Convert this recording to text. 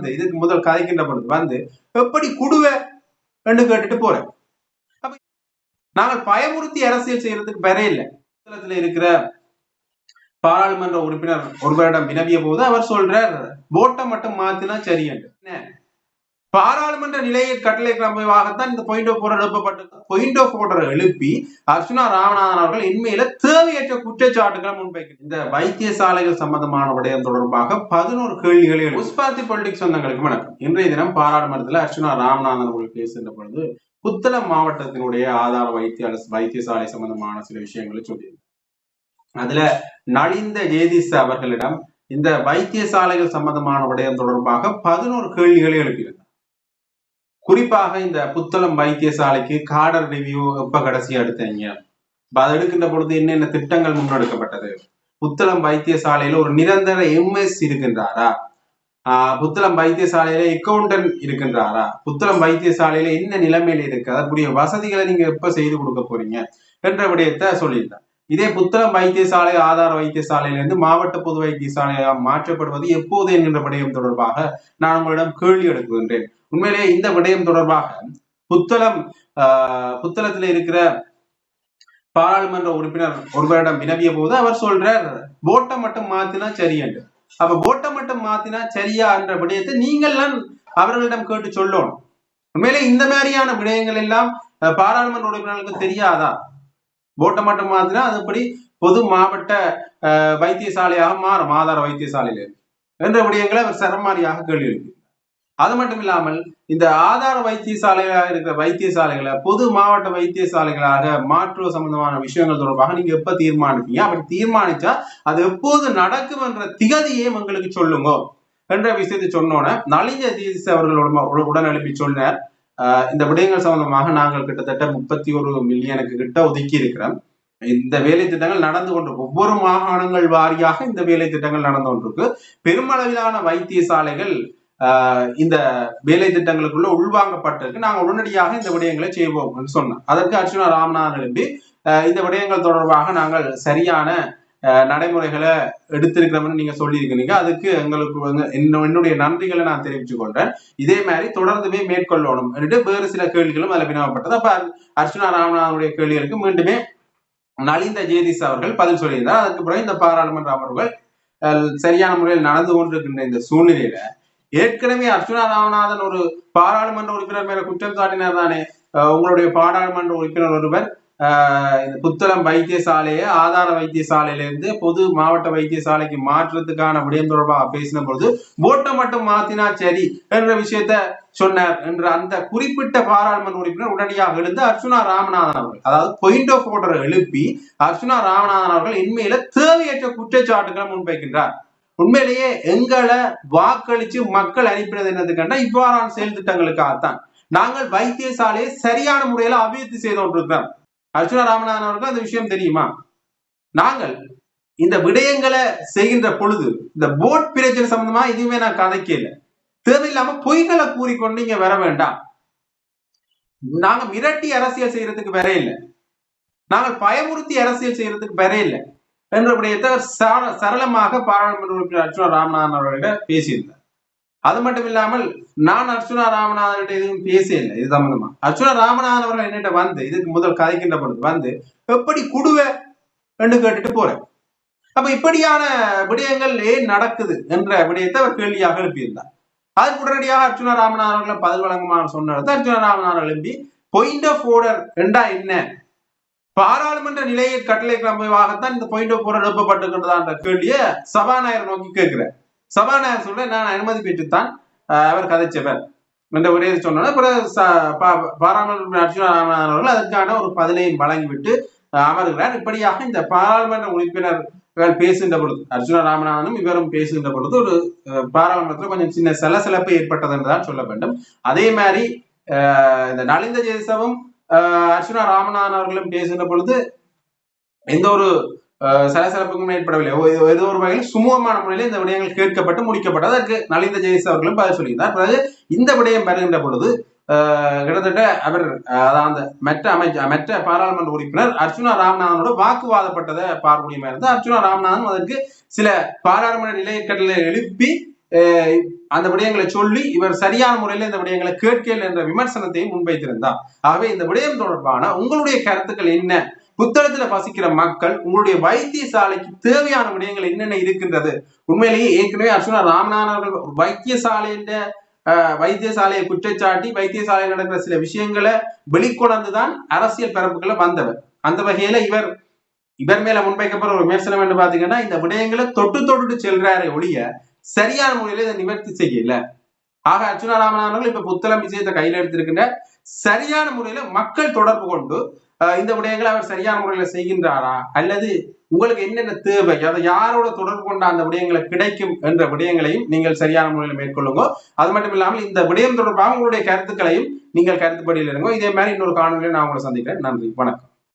வந்து இதுக்கு முதல் கதைக்கின்ற பொழுது வந்து எப்படி குடுவ என்று கேட்டுட்டு போறேன். அப்ப நாங்கள் பயமுறுத்தி அரசியல் செய்யறதுக்கு பெற இல்லை. இருக்கிற பாராளுமன்ற உறுப்பினர் ஒருவரிடம் வினவிய போது அவர் சொல்றார் போட்டை மட்டும் மாத்தினா சரி என்று. பாராளுமன்ற நிலைய கட்டளை கிளம்பவாகத்தான் இந்த பாயிண்ட் ஆஃப் ஆர்டர் எழுப்பப்பட்டது பாயிண்ட் ஆஃப் ஆர்டர் எழுப்பி அர்ச்சுனா ராமநாதன் அவர்கள் இன்மையில தேவையற்ற குற்றச்சாட்டுகளை முன்வைக்கிறார் இந்த வைத்தியசாலைகள் சம்பந்தமான விடயம் தொடர்பாக பதினோரு கேள்விகளை எழு- பொலிட்டிக்ஸ் சொந்தங்களுக்கு வணக்கம். இன்றைய தினம் பாராளுமன்றத்தில் அர்ச்சுனா ராமநாதன் அவர்கள் பேசுகின்ற பொழுது புத்தளம் மாவட்டத்தினுடைய ஆதார வைத்திய வைத்தியசாலை சம்பந்தமான சில விஷயங்களை சொல்லியிருந்தார். அதுல நலிந்த ஜேதிஸ் அவர்களிடம் இந்த வைத்தியசாலைகள் சம்பந்தமான விடயம் தொடர்பாக பதினோரு கேள்விகளை எழுப்பியிருந்தார் குறிப்பாக இந்த புத்தளம் வைத்தியசாலைக்கு காடர் ரிவ்யூ எப்ப கடைசியா எடுத்தீங்க அப்ப எடுக்கின்ற பொழுது என்னென்ன திட்டங்கள் முன்னெடுக்கப்பட்டது? புத்தளம் வைத்தியசாலையில ஒரு நிரந்தர எம்எஸ் இருக்கின்றாரா? ஆஹ் புத்தளம் வைத்தியசாலையில அக்கௌண்டன்ட் இருக்கின்றாரா? புத்தளம் வைத்தியசாலையில என்ன நிலைமையில இருக்கு? அதற்குரிய வசதிகளை நீங்க எப்ப செய்து கொடுக்க போறீங்க? என்ற விடயத்தை சொல்லியிருந்தேன் இதே புத்தளம் வைத்தியசாலை ஆதார வைத்தியசாலையிலிருந்து மாவட்ட பொது வைத்தியசாலையாக மாற்றப்படுவது எப்போது என்கின்ற விடயம் தொடர்பாக நான் உங்களிடம் கேள்வி எடுக்கின்றேன் உண்மையிலேயே இந்த விடயம் தொடர்பாக புத்தளம் ஆஹ் புத்தளத்துல இருக்கிற பாராளுமன்ற உறுப்பினர் ஒருவரிடம் வினவிய போது அவர் சொல்றார் போட்டை மட்டும் மாத்தினா சரி என்று. அப்ப போட்டை மட்டும் மாத்தினா சரியா என்ற விடயத்தை நீங்கள்லாம் அவர்களிடம் கேட்டு சொல்லணும். உண்மையிலே இந்த மாதிரியான விடயங்கள் எல்லாம் அஹ், பாராளுமன்ற உறுப்பினர்களுக்கு தெரியாதா? போட்டை மட்டும் மாத்தினா அதுபடி பொது மாவட்ட அஹ், வைத்தியசாலையாக மாறும் ஆதார வைத்தியசாலையில? என்ற விடயங்களை அவர் சரமாரியாக கேள்வி இருக்கு அது மட்டும் இல்லாமல் இந்த ஆதார வைத்தியசாலைகளாக இருக்கிற வைத்தியசாலைகளை பொது மாவட்ட வைத்தியசாலைகளாக மாற்றுவது சம்பந்தமான விஷயங்கள் தொடர்பாக நீங்க எப்ப தீர்மானிப்பீங்க? அப்படி தீர்மானிச்சா அது எப்போது நடக்கும் என்ற திகதியே எங்களுக்கு சொல்லுங்க என்ற விஷயத்தை சொன்னோன்னே நலிஞ்ச தீஸ் அவர்களோட உடன் எழுப்பி சொன்னார். இந்த விடயங்கள் சம்பந்தமாக நாங்கள் கிட்டத்தட்ட முப்பத்தி ஒரு மில்லியனுக்கு கிட்ட ஒதுக்கி இருக்கிறோம். இந்த வேலை திட்டங்கள் நடந்து கொண்டிருக்கு ஒவ்வொரு மாகாணங்கள் வாரியாக இந்த வேலை திட்டங்கள் நடந்து கொண்டிருக்கு பெருமளவிலான வைத்தியசாலைகள் இந்த வேலை திட்டங்களுக்குள்ள உள்வாங்கப்பட்டிருக்கு. நாங்கள் உடனடியாக இந்த விடயங்களை செய்வோம் சொன்னோம் அதற்கு அர்ச்சுனா ராமநாதன் எழுப்பி இந்த விடயங்கள் தொடர்பாக நாங்கள் சரியான நடைமுறைகளை எடுத்திருக்கிறோம்னு நீங்க சொல்லியிருக்கிறீங்க. அதுக்கு எங்களுக்கு வந்து என்னுடைய நன்றிகளை நான் தெரிவித்துக் கொள்றேன். இதே மாதிரி தொடர்ந்துமே மேற்கொள்ளணும் என்று வேறு சில கேள்விகளும் அதில் வினவப்பட்டது. அப்ப அர்ச்சுனா ராமநாதனுடைய கேள்விகளுக்கு மீண்டுமே நலிந்த ஜேதிஸ் அவர்கள் பதில் சொல்லியிருந்தார். அதுக்கு பிறகு இந்த பாராளுமன்ற அமர்வுகள் சரியான முறையில் நடந்து கொண்டிருக்கின்ற இந்த சூழ்நிலையில ஏற்கனவே அர்ச்சுனா ராமநாதன் ஒரு பாராளுமன்ற உறுப்பினர் மேல குற்றம் சாட்டினார் தானே? உங்களுடைய பாராளுமன்ற உறுப்பினர் ஒருவர் புத்தளம் வைத்தியசாலையை ஆதார வைத்தியசாலையிலிருந்து பொது மாவட்ட வைத்தியசாலைக்கு மாற்றுறதுக்கான விடயம் தொடர்பாக பேசின பொழுது போட்டை மட்டும் மாத்தினா சரி என்ற விஷயத்த சொன்னார் என்ற அந்த குறிப்பிட்ட பாராளுமன்ற உறுப்பினர் உடனடியாக எழுந்து அர்ச்சுனா ராமநாதன் அவர்கள் அதாவது பாயிண்ட் ஆஃப் ஆர்டரை எழுப்பி அர்ச்சுனா ராமநாதன் அவர்கள் இன்மையில தேவையற்ற குற்றச்சாட்டுகளை முன்வைக்கின்றார். உண்மையிலேயே எங்களை வாக்களிச்சு மக்கள் அனுப்பினது என்னதுக்கண்டா இவ்வாறான செயல் திட்டங்களுக்காகத்தான் நாங்கள் வைத்தியசாலையை சரியான முறையில அபிவிருத்தி செய்து கொண்டிருக்கிறோம். அர்ச்சுனா ராமநாதன் அவர்கள் அந்த விஷயம் தெரியுமா? நாங்கள் இந்த விடயங்களை செய்கின்ற பொழுது இந்த போட் பிரச்சனை சம்பந்தமா எதுவுமே நான் கதைக்கல. தேவையில்லாம பொய்களை கூறிக்கொண்டு இங்க வர வேண்டாம். நாங்க மிரட்டி அரசியல் செய்யறதுக்கு வேற இல்லை நாங்கள் பயமுறுத்தி அரசியல் செய்யறதுக்கு வேற இல்லை என்ற விடயத்தை சரளமாக பாராளுமன்ற உறுப்பினர் அர்ச்சுனா ராமநாதன் அவர்களிடம் பேசியிருந்தார். அது மட்டும் இல்லாமல் நான் அர்ச்சுனா ராமநாதன் எதுவும் பேசல இது சம்பந்தமா? அர்ச்சுனா ராமநாதன் அவர்கள் என்னிட்ட வந்து இதுக்கு முதல் கதைக்கின்ற பொழுது வந்து எப்படி குடுவை? என்று கேட்டுட்டு போறேன். அப்ப இப்படியான விடயங்கள் ஏன் நடக்குது என்ற விடயத்தை அவர் கேள்வியாக எழுப்பியிருந்தார். அதுக்கு உடனடியாக அர்ச்சுனா ராமநாதன் அவர்களை பதில் வழங்குமாறு சொன்னது அர்ச்சுனா ராமநாதன் எழுப்பி பாயிண்ட் ஆஃப் ஆர்டர் என்றா என்ன? பாராளுமன்ற நிலைய கட்டளை கிளம்பவாகத்தான் இந்த பாயிண்ட் ஆஃப் போர் எழுப்பப்பட்டிருக்கின்றதான்ற கேள்வியை சபாநாயகர் நோக்கி கேட்கிறேன் சபாநாயகர் சொல்ல நான் அனுமதி பெற்றுத்தான் அஹ், அவர் கதைச்சவர். என்ற ஒரே சொன்னோன்னா பிறகு பாராளுமன்ற ராமநாதன் அவர்கள் அதற்கான ஒரு பதிலையும் வழங்கிவிட்டு அமர்கிறார். இப்படியாக இந்த பாராளுமன்ற உறுப்பினர்கள் பேசுகின்ற பொழுது அர்ஜுனா ராமநாதனும் இவரும் பேசுகின்ற பொழுது ஒரு பாராளுமன்றத்தில் கொஞ்சம் சின்ன சலசலப்பு ஏற்பட்டது என்றுதான் சொல்ல வேண்டும். அதே மாதிரி இந்த நலிந்த ஜெயசவும் அர்ச்சுனா ராமநாதன் அவர்களும் பேசுகின்ற பொழுது எந்த ஒரு சலசலப்புக்கும் ஏற்படவில்லை ஏதோ ஒரு வகையில் சுமூகமான முறையில் இந்த விடயங்கள் கேட்கப்பட்டு முடிக்கப்பட்டது. அதற்கு நலிந்த ஜெயஸ் அவர்களும் பதில் சொல்லியிருந்தார். பிறகு இந்த விடயம் வருகின்ற பொழுது கிட்டத்தட்ட அவர் அதாவது அந்த மற்ற அமைச்ச மற்ற பாராளுமன்ற உறுப்பினர் அர்ச்சுனா ராமநாதனோட வாக்குவாதப்பட்டதை பார்க்க முடியுமா அர்ச்சுனா ராமநாதன் அதற்கு சில பாராளுமன்ற நிலைய கட்டளை எழுப்பி அந்த விடயங்களை சொல்லி இவர் சரியான முறையில் இந்த விடயங்களை கேட்கல என்ற விமர்சனத்தையும் முன்வைத்திருந்தார். ஆகவே இந்த விடயம் தொடர்பான உங்களுடைய கருத்துக்கள் என்ன? புத்தளத்துல வசிக்கிற மக்கள் உங்களுடைய வைத்தியசாலைக்கு தேவையான விடயங்கள் என்னென்ன இருக்கின்றது? உண்மையிலேயே ஏற்கனவே அர்ச்சுனா ராமநாதன் அவர்கள் வைத்தியசாலையின் வைத்தியசாலையை குற்றச்சாட்டி வைத்தியசாலையில் நடக்கிற சில விஷயங்களை வெளிக்கொணர்ந்துதான் அரசியல் பரப்புகளை வந்தவர். அந்த வகையில இவர் இவர் மேல முன்வைக்கப்படுற ஒரு விமர்சனம் என்று பாத்தீங்கன்னா இந்த விடயங்களை தொட்டு தொட்டுட்டு செல்றாரு ஒழிய சரியான முறையில இதை நிவர்த்தி செய்யல. ஆக அர்ஜுனா ராமநாதன் அவர்கள் இப்ப புத்தளம் விஜயத்தை கையில் எடுத்திருக்கின்ற சரியான முறையில மக்கள் தொடர்பு கொண்டு இந்த விடயங்களை அவர் சரியான முறையில செய்கின்றாரா? அல்லது உங்களுக்கு என்னென்ன தேவை? அதை யாரோட தொடர்பு கொண்ட அந்த விடயங்களை கிடைக்கும் என்ற விடயங்களையும் நீங்கள் சரியான முறையில் மேற்கொள்ளுங்க. அது மட்டும் இல்லாமல் இந்த விடயம் தொடர்பாக உங்களுடைய கருத்துக்களையும் நீங்கள் கருத்துப்படியில் இருங்க. இதே மாதிரி இன்னொரு காணொலியில் நான் உங்களை சந்திக்கிறேன். நன்றி. வணக்கம்.